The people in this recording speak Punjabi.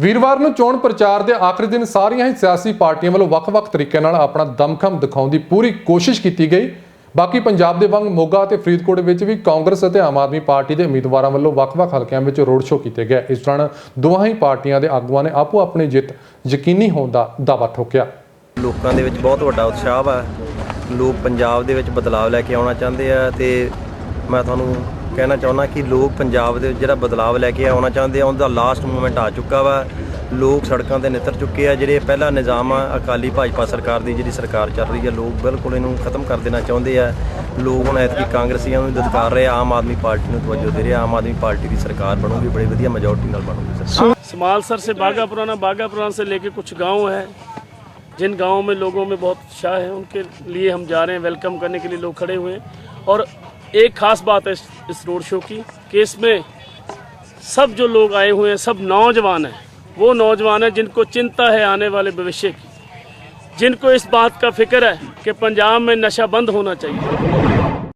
ਵੀਰਵਾਰ ਨੂੰ ਚੋਣ ਪ੍ਰਚਾਰ ਦੇ ਆਖਰੀ ਦਿਨ ਸਾਰੀਆਂ ਹੀ ਸਿਆਸੀ ਪਾਰਟੀਆਂ ਵੱਲੋਂ ਵੱਖ-ਵੱਖ ਤਰੀਕਿਆਂ ਨਾਲ ਆਪਣਾ ਦਮਖਮ ਦਿਖਾਉਣ ਦੀ ਪੂਰੀ ਕੋਸ਼ਿਸ਼ ਕੀਤੀ ਗਈ। ਬਾਕੀ ਪੰਜਾਬ ਦੇ ਵਾਂਗ ਮੋਗਾ ਅਤੇ ਫਰੀਦਕੋਟ ਵਿੱਚ ਵੀ ਕਾਂਗਰਸ ਅਤੇ ਆਮ ਆਦਮੀ ਪਾਰਟੀ ਦੇ ਉਮੀਦਵਾਰਾਂ ਵੱਲੋਂ ਵੱਖ-ਵੱਖ ਹਲਕਿਆਂ ਵਿੱਚ ਰੋਡ ਸ਼ੋਅ ਕੀਤੇ ਗਏ। ਇਸ ਦੌਰਾਨ ਦੋਹਾਂ ਹੀ ਪਾਰਟੀਆਂ ਦੇ ਆਗੂਆਂ ਨੇ ਆਪੋ ਆਪਣੀ ਜਿੱਤ ਯਕੀਨੀ ਹੋਣ ਦਾ ਦਾਅਵਾ ਠੋਕਿਆ। ਲੋਕਾਂ ਦੇ ਵਿੱਚ ਬਹੁਤ ਵੱਡਾ ਉਤਸ਼ਾਹ ਵਾ। ਲੋਕ ਪੰਜਾਬ ਦੇ ਵਿੱਚ ਬਦਲਾਅ ਲੈ ਕੇ ਆਉਣਾ ਚਾਹੁੰਦੇ ਆ ਤੇ ਮੈਂ ਤੁਹਾਨੂੰ ਕਹਿਣਾ ਚਾਹੁੰਦਾ ਕਿ ਲੋਕ ਪੰਜਾਬ ਦੇ ਵਿੱਚ ਜਿਹੜਾ ਬਦਲਾਅ ਲੈ ਕੇ ਆਉਣਾ ਚਾਹੁੰਦੇ ਆ ਉਹਦਾ ਲਾਸਟ ਮੂਮੈਂਟ ਆ ਚੁੱਕਾ ਵਾ ਲੋਕ ਸੜਕਾਂ ਤੇ ਨਿੱਤਰ ਚੁੱਕੇ ਆ ਜਿਹੜੇ ਪਹਿਲਾ ਨਿਜ਼ਾਮ ਆ ਅਕਾਲੀ ਭਾਜਪਾ ਸਰਕਾਰ ਦੀ ਜਿਹੜੀ ਸਰਕਾਰ ਚੱਲ ਰਹੀ ਆ ਲੋਕ ਬਿਲਕੁਲ ਇਹਨੂੰ ਖਤਮ ਕਰ ਦੇਣਾ ਚਾਹੁੰਦੇ ਆ ਲੋਕ ਹੁਣ ਐਤਕੀ ਕਾਂਗਰਸੀਆਂ ਨੂੰ ਦਤਕਾਰ ਰਹੇ ਆ ਆਮ ਆਦਮੀ ਪਾਰਟੀ ਨੂੰ ਤਵੱਜੋ ਦੇ ਰਹੇ ਆ ਆਮ ਆਦਮੀ ਪਾਰਟੀ ਦੀ ਸਰਕਾਰ ਬਣੂਗੀ ਬੜੀ ਵਧੀਆ ਮੈਜੋਰਟੀ ਨਾਲ ਬਣੂਗੀ ਸਰ समालसर से बागा पुराना बागा पुराना से लेके कुछ गांव हैं जिन गांवों में लोगों में बहुत उत्साह है उनके लिए हम जा रहे हैं वेलकम करने के लिए लोग खड़े हुए हैं और एक खास बात है इस, इस रोड शो की कि इसमें सब जो लोग आए हुए हैं सब नौजवान हैं वो नौजवान हैं जिनको चिंता है आने वाले भविष्य की जिनको इस बात का फिक्र है कि पंजाब में नशा बंद होना चाहिए